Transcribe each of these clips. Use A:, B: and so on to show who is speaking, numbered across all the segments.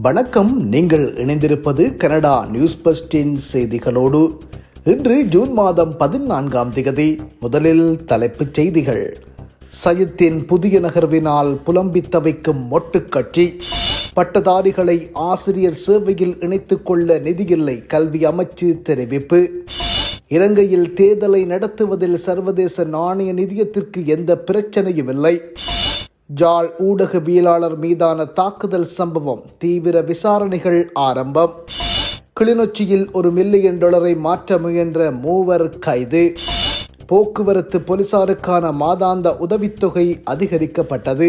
A: வணக்கம். நீங்கள் இணைந்திருப்பது கனடா நியூஸ் பஸ்டின் செய்திகளோடு. இன்று ஜூன் மாதம் பதினான்காம் திகதி முதலில் தலைப்புச் செய்திகள். சயித்தின் புதிய நகர்வினால் புலம்பித் தவிக்கும் மொட்டுக்கட்சி பட்டதாரிகளை ஆசிரியர் சேவையில் இணைத்துக் கொள்ள நிதியில்லை கல்வி அமைச்சு தெரிவிப்பு. இலங்கையில் தேர்தலை நடத்துவதில் சர்வதேச நாணய நிதியத்திற்கு எந்த பிரச்சனையும் இல்லை. ஜாழ் ஊடகவியலாளர் மீதான தாக்குதல் சம்பவம் தீவிர விசாரணைகள் ஆரம்பம். கிளிநொச்சியில் ஒரு மில்லியன் டாலரை மாற்ற முயன்ற மூவர் கைது. போக்குவரத்து போலீசாருக்கான மாதாந்த உதவித்தொகை அதிகரிக்கப்பட்டது.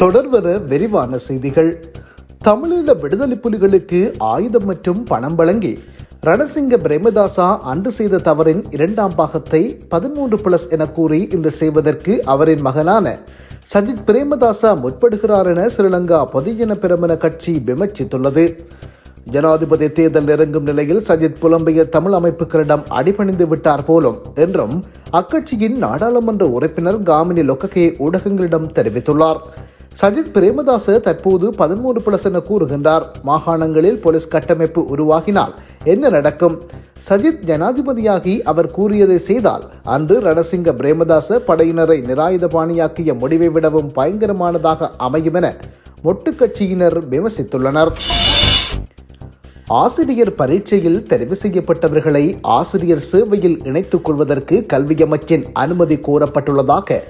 A: தொடர்வர விரிவான செய்திகள். தமிழீழ விடுதலை புலிகளுக்கு ஆயுதம் மற்றும் பணம் வழங்கி ரணசிங்க பிரேமதாசா அன்று செய்த தவறின் இரண்டாம் பாகத்தை பதிமூன்று பிளஸ் என கூறி இன்று செய்வதற்கு அவரின் மகனான சஜித் பிரேமதாசா முற்படுகிறார் என ஸ்ரீலங்கா பொதுஜன பிரமண கட்சி விமர்சித்துள்ளது. ஜனாதிபதி தேர்தல் நெருங்கும் நிலையில் சஜித் புலம்பிய தமிழ் அமைப்புகளிடம் அடிபணிந்து விட்டார் போலும் என்றும் அக்கட்சியின் நாடாளுமன்ற உறுப்பினர் காமினி லொக்ககே ஊடகங்களிடம் தெரிவித்துள்ளார். சஜித் பிரேமதாச தற்போது பதிமூன்று பிளஸ் என கூறுகின்றார். மாகாணங்களில் போலீஸ் கட்டமைப்பு உருவாகினால் என்ன நடக்கும்? சஜித் ஜனாதிபதியாகி அவர் கூறியதை செய்தால் அன்று ரணசிங்க பிரேமதாச படையினரை நிராயுதபாணியாக்கிய முடிவை விடவும் பயங்கரமானதாக அமையும் என மொட்டு கட்சியினர் விமர்சித்துள்ளனர். ஆசிரியர் பரீட்சையில் தெரிவு செய்யப்பட்டவர்களை ஆசிரியர் சேவையில் இணைத்துக் கொள்வதற்கு கல்வி அமைச்சின் அனுமதி கோரப்பட்டுள்ளதாக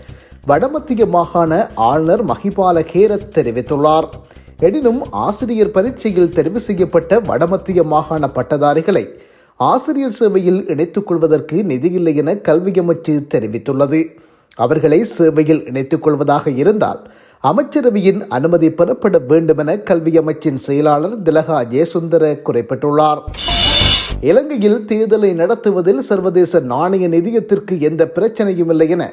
A: வடமத்திய மாகாண ஆளுநர் மஹிபால கேரத் தெரிவித்துள்ளார். எனினும் ஆசிரியர் பரீட்சையில் தெரிவு செய்யப்பட்ட வடமத்திய மாகாண பட்டதாரிகளை ஆசிரியர் சேவையில் இணைத்துக் கொள்வதற்கு நிதியில்லை என கல்வி அமைச்சு தெரிவித்துள்ளது. அவர்களை சேவையில் இணைத்துக் கொள்வதாக இருந்தால் அமைச்சரவையின் அனுமதி பெறப்பட வேண்டும் என கல்வி அமைச்சின் செயலாளர் திலகா ஜெயசுந்தர குறிப்பிட்டுள்ளார். இலங்கையில் தேர்தலை நடத்துவதில் சர்வதேச நாணய நிதியத்திற்கு எந்த பிரச்சனையும் இல்லை என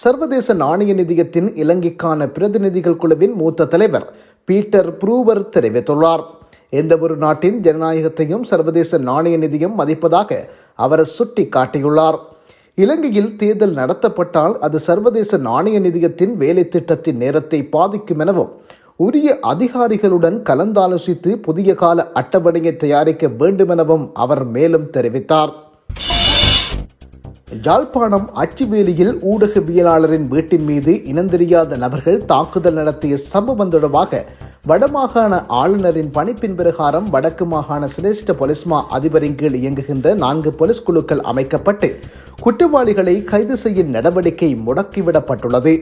A: சர்வதேச நாணய நிதியத்தின் இலங்கைக்கான பிரதிநிதிகள் குழுவின் மூத்த தலைவர் பீட்டர் ப்ரூவர் தெரிவித்துள்ளார். எந்த ஒரு நாட்டின் ஜனநாயகத்தையும் சர்வதேச நாணய நிதியம் மதிப்பதாக அவர் சுட்டி காட்டியுள்ளார் இலங்கையில் தேர்தல் நடத்தப்பட்டால் அது சர்வதேச நாணய நிதியத்தின் வேலை திட்டத்தின் நேரத்தை பாதிக்கும் எனவும் உரிய அதிகாரிகளுடன் கலந்தாலோசித்து புதிய கால அட்டவணையை தயாரிக்க வேண்டுமெனவும் அவர் மேலும் தெரிவித்தார். யாழ்ப்பாணம் அச்சுவேலியில் ஊடகவியலாளரின் வீட்டின் மீது இனந்தெரியாத நபர்கள் தாக்குதல் நடத்திய சம்பவம் தொடர்பாக வடமாகாண ஆளுநரின் பணிப்பின் பிரகாரம் வடக்கு மாகாண சிரேஷ்ட பொலிஸ்மா அதிபரின் கீழ் இயங்குகின்ற நான்கு போலீஸ் குழுக்கள் அமைக்கப்பட்டு குற்றவாளிகளை கைது செய்யும் நடவடிக்கை முடக்கிவிடப்பட்டுள்ளது.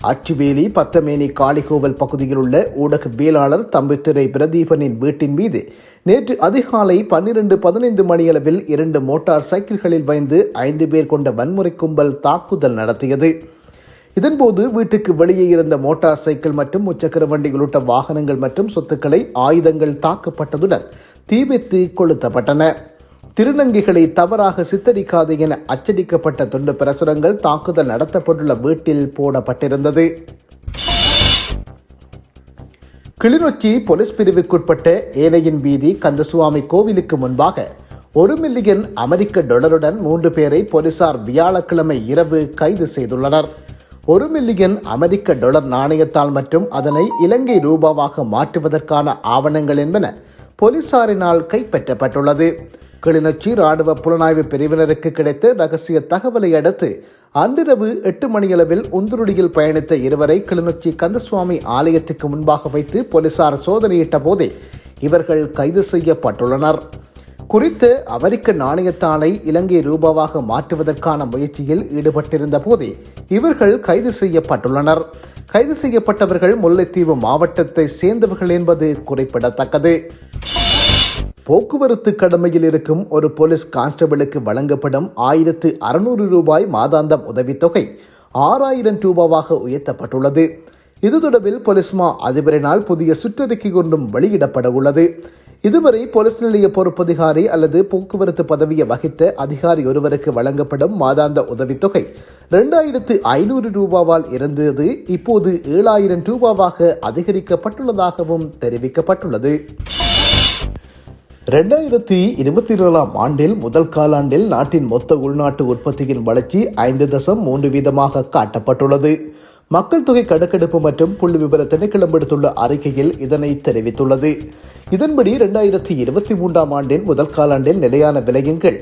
A: அச்சுவேலி பத்தமேனி காளிகோவல் பகுதியில் உள்ள ஊடகவியலாளர் தம்பித்துறை பிரதீபனின் வீட்டின் மீது நேற்று அதிகாலை பன்னிரண்டு பதினைந்து மணியளவில் இரண்டு மோட்டார் சைக்கிள்களில் வைந்து ஐந்து பேர் கொண்ட வன்முறை கும்பல் தாக்குதல் நடத்தியது. இதன்போது வீட்டுக்கு வெளியே இருந்த மோட்டார் சைக்கிள் மற்றும் முச்சக்கர வண்டி உள்ளிட்ட வாகனங்கள் மற்றும் சொத்துக்களை ஆயுதங்கள் தாக்கப்பட்டதுடன் தீவித்து கொளுத்தப்பட்டன. திருநங்கைகளை தவறாக சித்தரிக்காது என அச்சடிக்கப்பட்ட துண்டு பிரசுரங்கள் தாக்குதல் நடத்தப்பட்டுள்ள வீட்டில் போடப்பட்டிருந்தது. கிளிநொச்சி போலீஸ் பிரிவுக்குட்பட்ட ஏனையின் வீதி கந்தசுவாமி கோவிலுக்கு முன்பாக ஒரு மில்லியன் அமெரிக்க டாலருடன் மூன்று பேரை போலீசார் வியாழக்கிழமை இரவு கைது செய்துள்ளனர். ஒரு மில்லியன் அமெரிக்க டாலர் நாணயத்தால் மற்றும் அதனை இலங்கை ரூபாவாக மாற்றுவதற்கான ஆவணங்கள் என்பன போலீசாரினால் கைப்பற்றப்பட்டுள்ளது. கிளிநொச்சி ராணுவ புலனாய்வு பிரிவினருக்கு கிடைத்த ரகசிய தகவலை அடுத்து அன்றிரவு எட்டு மணியளவில் உந்துருடியில் பயணித்த இருவரை கிளிநொச்சி கந்தசுவாமி ஆலயத்துக்கு முன்பாக வைத்து போலீசார் சோதனையிட்ட போதே இவர்கள் கைது செய்யப்பட்டுள்ளனர். குறித்த அமெரிக்க நாணயத்தாளை இலங்கை ரூபாவாக மாற்றுவதற்கான முயற்சியில் ஈடுபட்டிருந்த போதே இவர்கள் கைது செய்யப்பட்டுள்ளனர். கைது செய்யப்பட்டவர்கள் முல்லைத்தீவு மாவட்டத்தை சேர்ந்தவர்கள் என்பது குறிப்பிடத்தக்கது. போக்குவரத்து கடமையில் இருக்கும் ஒரு போலீஸ் கான்ஸ்டபிளுக்கு வழங்கப்படும் ஆயிரத்து அறுநூறு ரூபாய் மாதாந்தம் உதவித்தொகை ஆறாயிரம் ரூபாவாக உயர்த்தப்பட்டுள்ளது. இது தொடர்பில் போலீஸ் மா அதிபரினால் புதிய சுற்றறிக்கை கொண்டும் வெளியிடப்பட உள்ளது. இதுவரை போலீஸ் நிலைய பொறுப்பதிகாரி அல்லது போக்குவரத்து பதவியை வகித்த அதிகாரி ஒருவருக்கு வழங்கப்படும் மாதாந்த உதவித்தொகை இரண்டாயிரத்து ஐநூறு ரூபாவால் இருந்தது. இப்போது ஏழாயிரம் ரூபாவாக அதிகரிக்கப்பட்டுள்ளதாகவும் தெரிவிக்கப்பட்டுள்ளது. ரெண்டாயிரத்தி இருபத்தி ஏழாம் ஆண்டில் முதல் காலாண்டில் நாட்டின் மொத்த உள்நாட்டு உற்பத்தியின் வளர்ச்சி ஐந்து தசம் மூன்று வீதமாக காட்டப்பட்டுள்ளது. மக்கள் தொகை கணக்கெடுப்பு மற்றும் புள்ளி விவர திணைக்களம் விடுத்துள்ள அறிக்கையில் இதனை தெரிவித்துள்ளது. இதன்படி இரண்டாயிரத்தி இருபத்தி மூன்றாம் ஆண்டின் முதல் காலாண்டில் நிலையான விலையங்கள்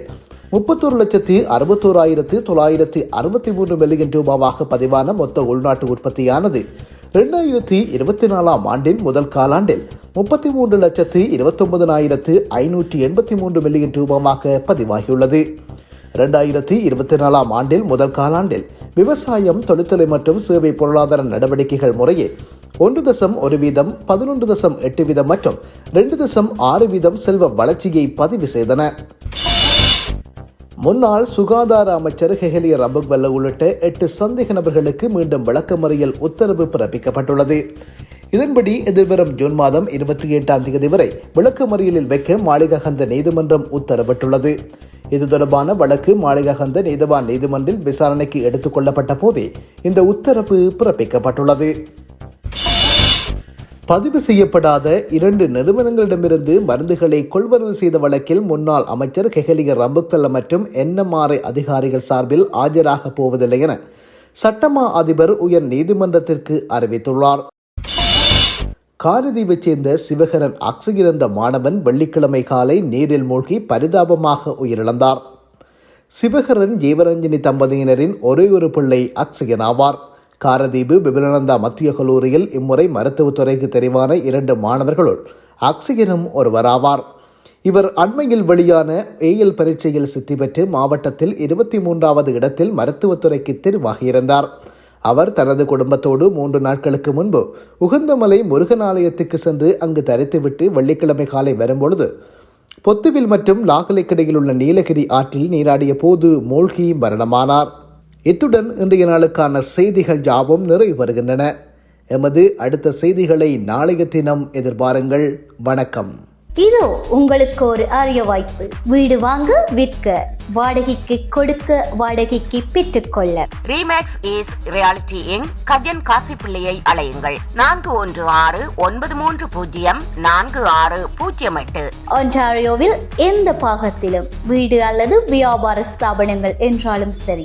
A: முப்பத்தொரு லட்சத்தி அறுபத்தோராயிரத்து தொள்ளாயிரத்தி அறுபத்தி மூன்று மில்லியன் ரூபாவாக பதிவான மொத்த உள்நாட்டு உற்பத்தியானது இரண்டாயிரத்தி இருபத்தி நாலாம் ஆண்டின் முதல் காலாண்டில் முப்பத்தி மூன்று லட்சத்து இருபத்தொன்பதனாயிரத்து ஐநூற்றி எண்பத்தி மூன்று மில்லியன் ரூபாவாக பதிவாகியுள்ளது. இரண்டாயிரத்தி இருபத்தி நாலாம் ஆண்டில் முதல் காலாண்டில் விவசாயம் தொழில்துறை மற்றும் சேவை பொருளாதார நடவடிக்கைகள் முறையே ஒன்று தசம் ஒரு வீதம் பதினொன்று தசம் எட்டு வீதம் மற்றும் ரெண்டு தசம் ஆறு வீதம் செல்வ வளர்ச்சியை பதிவு செய்தன. முன்னாள் சுகாதார அமைச்சர் ஹெஹலிய ரபுக்வல்ல உள்ளிட்ட எட்டு சந்தேக நபர்களுக்கு மீண்டும் விளக்கமறியல் உத்தரவு பிறப்பிக்கப்பட்டுள்ளது. இதன்படி எதிர்வரும் ஜூன் மாதம் இருபத்தி எட்டாம் தேதி வரை விளக்கமறியலில் வைக்க மாளிகாகந்த நீதிமன்றம் உத்தரவிட்டுள்ளது. இது தொடர்பான வழக்கு மாளிகாகந்த நீதவான் நீதிமன்றில் விசாரணைக்கு எடுத்துக் கொள்ளப்பட்ட போதே இந்த உத்தரவு பிறப்பிக்கப்பட்டுள்ளது. பதிவு செய்யப்படாத இரண்டு நிறுவனங்களிடமிருந்து மருந்துகளை கொள்வனவு செய்த வழக்கில் முன்னாள் அமைச்சர் கெஹலிய ரம்புக்கல்ல மற்றும் என்எம்ஆர்ஐ அதிகாரிகள் சார்பில் ஆஜராக போவதில்லை என சட்டமா அதிபர் உயர் நீதிமன்றத்திற்கு அறிவித்துள்ளார். காரதீவைச் சேர்ந்த சிவகரன் அக்ஸிகர் என்ற மாணவன் வெள்ளிக்கிழமை காலை நீரில் மூழ்கி பரிதாபமாக உயிரிழந்தார். சிவகரன் ஜீவரஞ்சனி தம்பதியினரின் ஒரே ஒரு பிள்ளை அக்ஸிகன் ஆவார் காரதீபு விபுலானந்தா மத்திய கல்லூரியில் இம்முறை மருத்துவத்துறைக்கு தெரிவான இரண்டு மாணவர்களுள் ஆக்சிஜனும் ஒருவராவார் இவர் அண்மையில் வெளியான ஏஎல் பரீட்சையில் சித்தி பெற்று மாவட்டத்தில் இருபத்தி மூன்றாவது இடத்தில் மருத்துவத்துறைக்கு தெரிவாகியிருந்தார். அவர் தனது குடும்பத்தோடு மூன்று நாட்களுக்கு முன்பு உகந்தமலை முருகன் ஆலயத்துக்கு சென்று அங்கு தரித்துவிட்டு வெள்ளிக்கிழமை காலை வரும்பொழுது பொத்துவில் மற்றும் லாகலைக்கிடையில் உள்ள நீலகிரி ஆற்றில் நீராடிய போது மூழ்கி மரணமானார். இத்துடன் இன்றைய நாளுக்கான செய்திகள் யாவும் நிறைவு வருகின்றன எமது அடுத்த செய்திகளை நாளைய தினம் எதிர்பாருங்கள். வணக்கம்.
B: இதோ உங்களுக்கு ஒரு அரிய வாய்ப்பு. வீடு வாங்க விற்க வாடகைக்கு கொடுக்க வாடகைக்கு பெற்றுக்கொள்ள
C: Remax is reality in Gajan காசிப்பிள்ளையை அலையுங்கள் நான்கு ஒன்று ஆறு ஒன்பது மூன்று பூஜ்ஜியம் நான்கு ஆறு பூஜ்ஜியம் எட்டு.
B: ஒன்டாரியோவில் எந்த பாகத்திலும் வீடு அல்லது வியாபார ஸ்தாபனங்கள் என்றாலும் சரி.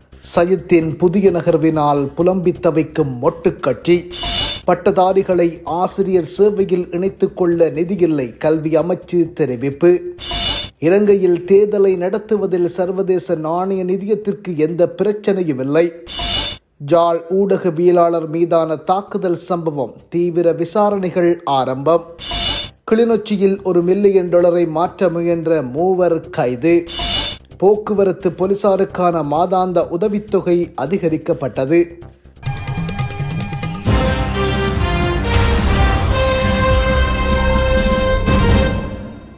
A: சயித்தின் புதிய நகர்வினால் புலம்பி தவிக்கும் மொட்டுக்கட்சி பட்டதாரிகளை ஆசிரியர் சேவையில் இணைத்துக் கொள்ள நிதியில்லை கல்வி அமைச்சு தெரிவிப்பு. இலங்கையில் தேர்தலை நடத்துவதில் சர்வதேச நாணய நிதியத்திற்கு எந்த பிரச்சனையும் இல்லை. ஜாழ் ஊடகவியலாளர் மீதான தாக்குதல் சம்பவம் தீவிர விசாரணைகள் ஆரம்பம். கிளிநொச்சியில் ஒரு மில்லியன் டாலரை மாற்ற முயன்ற மூவர் கைது. போக்குவரத்து போலீசாருக்கான மாதாந்த உதவித்தொகை அதிகரிக்கப்பட்டது.